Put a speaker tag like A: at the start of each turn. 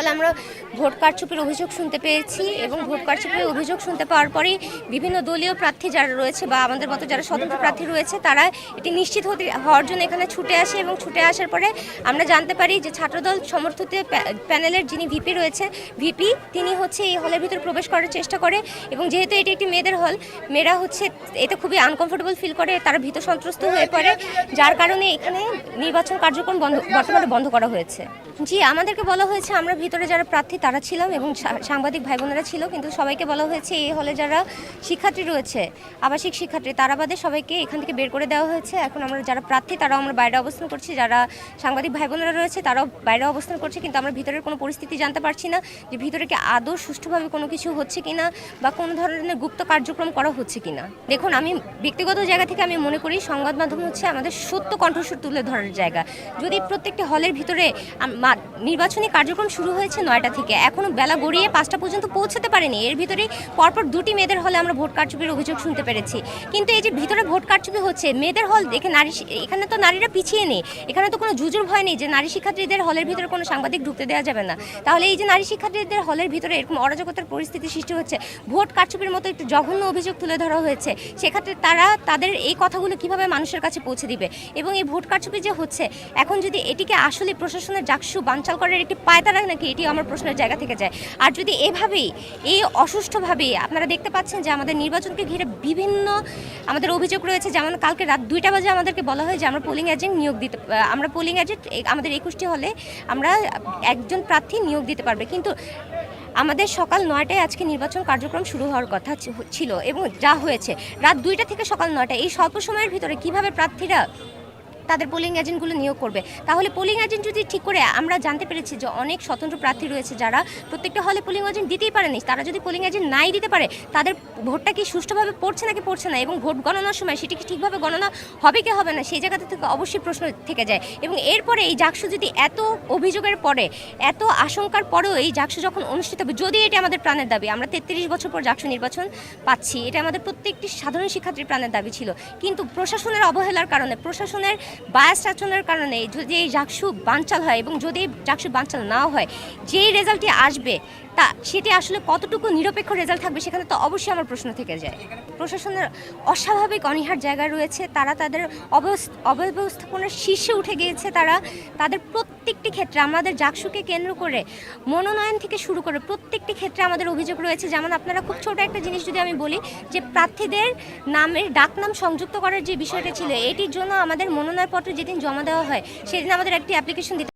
A: ফলে আমরা ভোট কারচুপির অভিযোগ শুনতে পেয়েছি এবং ভোট কারচুপির অভিযোগ শুনতে পাওয়ার পরেই বিভিন্ন দলীয় প্রার্থী যারা রয়েছে বা আমাদের মতো যারা স্বতন্ত্র প্রার্থী রয়েছে, তারা এটি নিশ্চিত হতে, হওয়ার জন্য এখানে ছুটে আসে এবং ছুটে আসার পরে আমরা জানতে পারি যে ছাত্রদল সমর্থিত প্যানেলের যিনি ভিপি রয়েছে, ভিপি, তিনি হচ্ছে এই হলের ভিতরে প্রবেশ করার চেষ্টা করে এবং যেহেতু এটি একটি মেয়েদের হল, মেয়েরা হচ্ছে এতে খুবই আনকমফোর্টেবল ফিল করে, তারা ভীত সন্ত্রস্ত হয়ে পড়ে, যার কারণে এখানে নির্বাচন কার্যক্রম বন্ধ, বর্তমানে বন্ধ করা হয়েছে। জি, আমাদেরকে বলা হয়েছে আমরা ভিতরে যারা প্রার্থী, তারা ছিলাম এবং সাংবাদিক ভাই বোনেরা ছিল, কিন্তু সবাইকে বলা হয়েছে এই হলে যারা শিক্ষার্থী রয়েছে, আবাসিক শিক্ষার্থী, তারা বাদে সবাইকে এখান থেকে বের করে দেওয়া হয়েছে। এখন আমরা যারা প্রার্থী, তারাও আমরা বাইরে অবস্থান করছি। যারা সাংবাদিক ভাই বোনেরা রয়েছে, তারাও বাইরে অবস্থান করছে, কিন্তু আমরা ভিতরের কোনো পরিস্থিতি জানতে পারছি না যে ভিতরে কি আদৌ সুষ্ঠুভাবে কোনো কিছু হচ্ছে কিনা বা কোনো ধরনের গুপ্ত কার্যক্রম করা হচ্ছে কিনা। দেখুন, আমি ব্যক্তিগত জায়গা থেকে আমি মনে করি, সংবাদ মাধ্যম হচ্ছে আমাদের সত্য কণ্ঠস্বর তুলে ধরার জায়গা। যদি প্রত্যেকটি হলের ভিতরে নির্বাচনী কার্যক্রম শুরু হয়েছে নয়টা থেকে। এখনও বেলা গড়িয়ে পাঁচটা পর্যন্ত পৌঁছতে পারেনি। এর ভিতরে পরপর দুটি মেয়েদের হলে আমরা ভোট কারচুপির অভিযোগ শুনতে পেরেছি। কিন্তু এই যে ভিতরে ভোট কারচুপি হচ্ছে, মেয়েদের হল দেখে নারী এখানে তো নারীরা পিছিয়ে নেই। এখানে তো কোনো জুজুর ভয় নেই যে নারী শিক্ষার্থীদের হলের ভিতরে কোনো সাংবাদিক ঢুকতে দেওয়া যাবে না। তাহলে এই যে নারী শিক্ষার্থীদের হলের ভিতরে এরকম অরাজকতার পরিস্থিতি সৃষ্টি হচ্ছে, ভোট কারচুপির মতো একটু জঘন্য অভিযোগ তুলে ধরা হয়েছে, সেক্ষেত্রে তারা তাদের এই কথাগুলো কীভাবে মানুষের কাছে পৌঁছে দিবে? এবং এই ভোট কারচুপি যে হচ্ছে, এখন যদি এটিকে আসলে প্রশাসনের জাকসু বানচাল করার একটি পায়তারা নাকি এটি আমার প্রশ্নের জায়গা থেকে যায়। আর যদি এভাবেই, এই অসুষ্ঠুভাবে আপনারা দেখতে পাচ্ছেন যে আমাদের নির্বাচনকে ঘিরে বিভিন্ন আমাদের অভিযোগ রয়েছে, যেমন কালকে রাত দুইটা বাজে আমাদেরকে বলা হয় যে আমরা পোলিং এজেন্ট নিয়োগ দিতে আমরা পোলিং এজেন্ট আমাদের একুশটি হলে আমরা একজন প্রার্থী নিয়োগ দিতে পারবে। কিন্তু আমাদের সকাল নয়টায় আজকে নির্বাচন কার্যক্রম শুরু হওয়ার কথা ছিল এবং যা হয়েছে। রাত দুইটা থেকে সকাল নয়টা এই স্বল্প সময়ের ভিতরে কীভাবে প্রার্থীরা তাদের পোলিং এজেন্টগুলো নিয়োগ করবে। তাহলে পোলিং এজেন্ট যদি ঠিক করে, আমরা জানতে পেরেছি যে অনেক স্বতন্ত্র প্রার্থী রয়েছে যারা প্রত্যেকটা হলে পোলিং এজেন্ট দিতেই পারেনি। তারা যদি পোলিং এজেন্ট নাই দিতে পারে, তাদের ভোটটা কি সুষ্ঠুভাবে পড়ছে নাকি পড়ছে না এবং ভোট গণনার সময় সেটি কি ঠিকভাবে গণনা হবে কি হবে না, সেই জায়গাতে থেকে অবশ্যই প্রশ্ন থেকে যায়। এবং এরপরে এই জাকসু যদি এত অভিযোগের পরে, এত আশঙ্কার পরেও এই জাকসু যখন অনুষ্ঠিত হবে, যদি এটি আমাদের প্রাণের দাবি, আমরা তেত্রিশ বছর পর জাকসু নির্বাচন পাচ্ছি, এটা আমাদের প্রত্যেকটি সাধারণ শিক্ষার্থীর প্রাণের দাবি ছিল। কিন্তু প্রশাসনের অবহেলার কারণে, প্রশাসনের বায়াস আচরণের কারণে যদি এই জাকসু বানচাল হয় এবং যদি জাকসু বানচাল নাও হয়, যেই রেজাল্টটি আসবে, তা সেটি আসলে কতটুকু নিরপেক্ষ রেজাল্ট থাকবে সেখানে তো অবশ্যই আমার প্রশ্ন থেকে যায়। প্রশাসনের অস্বাভাবিক অনীহার জায়গা রয়েছে, তারা তাদের অব্যবস্থাপনার শীর্ষে উঠে গিয়েছে, তারা তাদের প্রত্যেকটি ক্ষেত্রে আমাদের জাকসুকে কেন্দ্র করে মনোনয়ন থেকে শুরু করে প্রত্যেকটি ক্ষেত্রে আমাদের অভিযোগ রয়েছে। যেমন আপনারা খুব ছোট একটা জিনিস যদি আমি বলি, যে প্রার্থীদের নামের ডাকনাম সংযুক্ত করার যে বিষয়টা ছিল, এটির জন্য আমাদের মনোনয়নপত্র যেদিন জমা দেওয়া হয় সেদিন আমাদের একটি অ্যাপ্লিকেশন দিতে